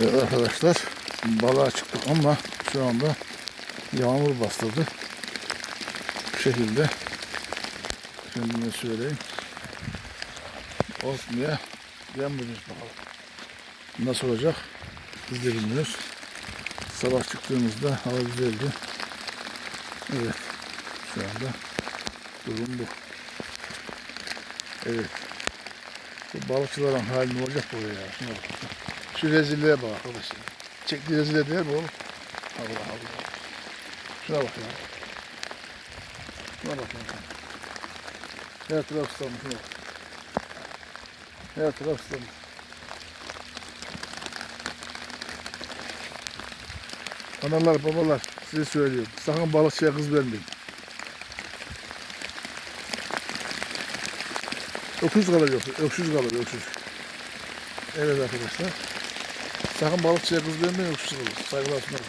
Evet arkadaşlar balığa çıktık ama şu anda yağmur bastırdı. Bu şekilde şimdi söyleyeyim. Olmaya gelmiyoruz bakalım. Nasıl olacak biz de bilmiyoruz. Sabah çıktığımızda hava güzeldi. Evet şu anda durum bu. Evet. Bu balıkçıların hali ne olacak buraya ya? Şu rezilliğe bak arkadaşlar. Çektiği rezilliğe değil mi oğlum? Allah Allah. Şuna bak ya. Şuna bak ya. Her taraf ıslanmış. Şuna bak. Her taraf ıslanmış. Analar babalar size söylüyorum. Sakın balıkçıya kız vermeyin. Öküz kalır yoksa. Öksüz kalır öksüz. Evet arkadaşlar. Sakın balıkçıya kız vermeyin kalır. Saygılar sunarım.